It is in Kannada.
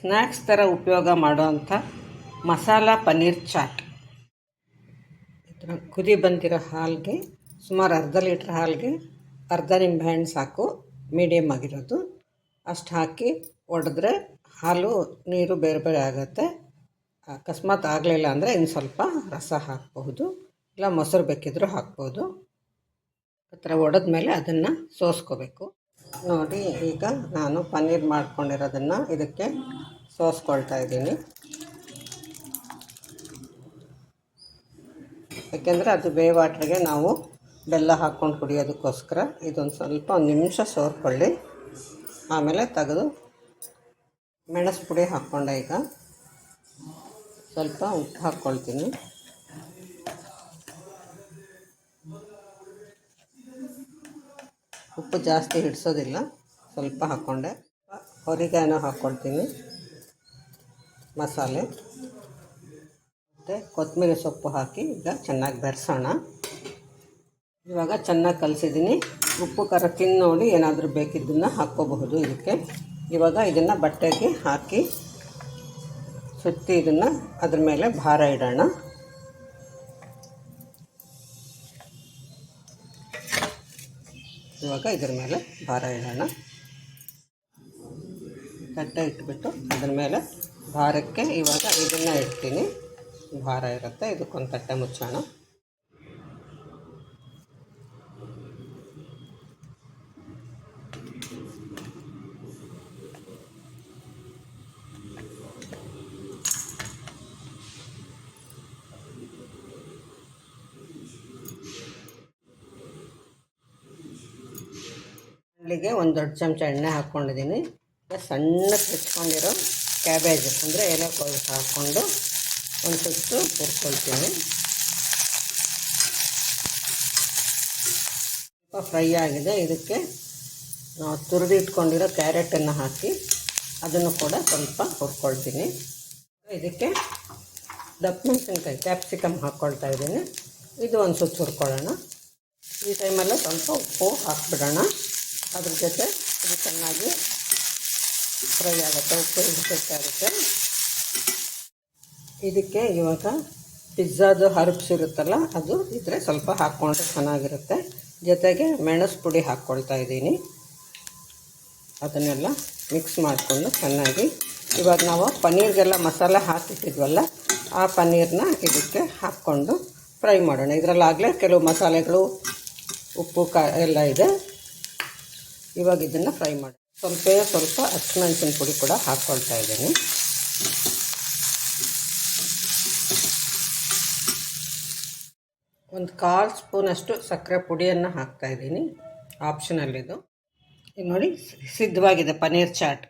ಸ್ನ್ಯಾಕ್ಸ್ ಥರ ಉಪಯೋಗ ಮಾಡೋವಂಥ ಮಸಾಲ ಪನ್ನೀರ್ ಚಾಟ್. ಕುದಿ ಬಂದಿರೋ ಹಾಲಿಗೆ, ಸುಮಾರು ಅರ್ಧ ಲೀಟ್ರ್ ಹಾಲಿಗೆ ಅರ್ಧ ನಿಂಬೆಹಣ್ಣು ಸಾಕು ಮೀಡಿಯಮ್ ಆಗಿರೋದು. ಅಷ್ಟು ಹಾಕಿ ಒಡೆದ್ರೆ ಹಾಲು, ನೀರು ಬೇರೆ ಬೇರೆ ಆಗುತ್ತೆ. ಅಕಸ್ಮಾತ್ ಆಗಲಿಲ್ಲ ಅಂದರೆ ಇನ್ನು ಸ್ವಲ್ಪ ರಸ ಹಾಕಬಹುದು, ಇಲ್ಲ ಮೊಸರು ಬೇಕಿದ್ದರೂ ಹಾಕ್ಬೋದು. ಆ ಥರ ಒಡೆದ್ಮೇಲೆ ಅದನ್ನು ಸೋಸ್ಕೋಬೇಕು. ನೋಡಿ, ಈಗ ನಾನು ಪನ್ನೀರ್ ಮಾಡ್ಕೊಂಡಿರೋದನ್ನು ಇದಕ್ಕೆ ಸೋಸ್ಕೊಳ್ತಾ ಇದ್ದೀನಿ. ಯಾಕೆಂದರೆ ಅದು ಬೇ ವಾಟ್ರಿಗೆ ನಾವು ಬೆಲ್ಲ ಹಾಕ್ಕೊಂಡು ಕುಡಿಯೋದಕ್ಕೋಸ್ಕರ ಇದೊಂದು ಸ್ವಲ್ಪ ಒಂದು ನಿಮಿಷ ಸೋರ್ಕೊಳ್ಳಿ. ಆಮೇಲೆ ತೆಗೆದು ಮೆಣಸು ಪುಡಿ ಹಾಕ್ಕೊಂಡೆ ಈಗ. ಸ್ವಲ್ಪ ಉಪ್ಪು ಹಾಕ್ಕೊಳ್ತೀನಿ. ಉಪ್ಪು ಜಾಸ್ತಿ ಹಿಡಿಸೋದಿಲ್ಲ. ಸ್ವಲ್ಪ ಹಾಕ್ಕೊಂಡೆ ಹೊರಿಗಾಯನ ಹಾಕ್ಕೊಳ್ತೀನಿ ಮಸಾಲೆ. ಮತ್ತು ಕೊತ್ತಂಬರಿ ಸೊಪ್ಪು ಹಾಕಿ ಈಗ ಚೆನ್ನಾಗಿ ಬೆರೆಸೋಣ. ಇವಾಗ ಚೆನ್ನಾಗಿ ಕಲಿಸಿದ್ದೀನಿ. ಉಪ್ಪು, ಖಾರ ತಿಂದು ನೋಡಿ ಏನಾದರೂ ಬೇಕಿದ್ದನ್ನು ಹಾಕ್ಕೋಬಹುದು ಇದಕ್ಕೆ. ಇವಾಗ ಇದನ್ನು ಬಟ್ಟೆಗೆ ಹಾಕಿ ಸುತ್ತಿ ಇದನ್ನು ಅದ್ರ ಮೇಲೆ ಭಾರ ಇಡೋಣ. ಇವಾಗ ಇದ್ರ ಮೇಲೆ ಭಾರ ಇಡೋಣ ತಟ್ಟೆ ಇಟ್ಬಿಟ್ಟು ಅದ್ರ ಮೇಲೆ ಭಾರಕ್ಕೆ ಇವಾಗ ಇದನ್ನು ಇಡ್ತೀನಿ. ಭಾರ ಇರುತ್ತೆ, ಇದಕ್ಕೊಂದು ತಟ್ಟೆ ಮುಚ್ಚೋಣ. ಅಲ್ಲಿಗೆ ಒಂದು ದೊಡ್ಡ ಚಮಚ ಎಣ್ಣೆ ಹಾಕ್ಕೊಂಡಿದ್ದೀನಿ ಸಣ್ಣಕ್ಕೆ ಹೆಚ್ಕೊಂಡಿರೋ ಕ್ಯಾಬೇಜ್ ಅಂದರೆ ಎಲೆ ಕೋಲ್ ಹಾಕ್ಕೊಂಡು ಒಂದು ಸುತ್ತು ಹುರ್ಕೊಳ್ತೀನಿ. ಸ್ವಲ್ಪ ಫ್ರೈ ಆಗಿದೆ. ಇದಕ್ಕೆ ನಾವು ತುರಿದಿಟ್ಕೊಂಡಿರೋ ಕ್ಯಾರೆಟನ್ನು ಹಾಕಿ ಅದನ್ನು ಕೂಡ ಸ್ವಲ್ಪ ಹುರ್ಕೊಳ್ತೀನಿ. ಇದಕ್ಕೆ ದಪ್ಪ ಮೆಣಸಿನ್ಕಾಯಿ ಕ್ಯಾಪ್ಸಿಕಮ್ ಹಾಕ್ಕೊಳ್ತಾ ಇದ್ದೀನಿ. ಇದು ಒಂದು ಸುತ್ತು ಹುರ್ಕೊಳ್ಳೋಣ. ಈ ಟೈಮಲ್ಲೇ ಸ್ವಲ್ಪ ಉಪ್ಪು ಹಾಕ್ಬಿಡೋಣ. ಅದ್ರ ಜೊತೆ ಇದು ಚೆನ್ನಾಗಿ ಫ್ರೈ ಆಗುತ್ತೆ, ಉಪ್ಪು ಹಿಡಿಸುತ್ತೆ ಇದಕ್ಕೆ ಇವಾಗ ಪಿಜ್ಜಾದು ಹರ್ಬ್ಸ್ ಇರುತ್ತಲ್ಲ ಅದು ಇದ್ರೆ ಸ್ವಲ್ಪ ಹಾಕ್ಕೊಂಡ್ರೆ ಚೆನ್ನಾಗಿರುತ್ತೆ. ಜೊತೆಗೆ ಮೆಣಸು ಪುಡಿ ಹಾಕ್ಕೊಳ್ತಾ ಇದ್ದೀನಿ. ಅದನ್ನೆಲ್ಲ ಮಿಕ್ಸ್ ಮಾಡಿಕೊಂಡು ಚೆನ್ನಾಗಿ. ಇವಾಗ ನಾವು ಪನ್ನೀರ್ಗೆಲ್ಲ ಮಸಾಲೆ ಹಾಕಿಟ್ಟಿದ್ವಲ್ಲ, ಆ ಪನ್ನೀರನ್ನ ಇದಕ್ಕೆ ಹಾಕ್ಕೊಂಡು ಫ್ರೈ ಮಾಡೋಣ. ಇದರಲ್ಲಾಗಲೇ ಕೆಲವು ಮಸಾಲೆಗಳು, ಉಪ್ಪು, ಕ ಎಲ್ಲ ಇದೆ. ಇವಾಗ ಇದನ್ನು ಫ್ರೈ ಮಾಡಿ. ಸ್ವಲ್ಪ ಸ್ವಲ್ಪ ಹಸಿಮೆಣಸಿನ ಪುಡಿ ಕೂಡ ಹಾಕ್ಕೊಳ್ತಾ ಇದ್ದೀನಿ. ಒಂದು ಕಾಲು ಸ್ಪೂನಷ್ಟು ಸಕ್ಕರೆ ಪುಡಿಯನ್ನು ಹಾಕ್ತಾಯಿದ್ದೀನಿ ಆಪ್ಷನಲ್ಲಿದು ಇದು ನೋಡಿ, ಸಿದ್ಧವಾಗಿದೆ, ಪನ್ನೀರ್ ಚಾಟ್.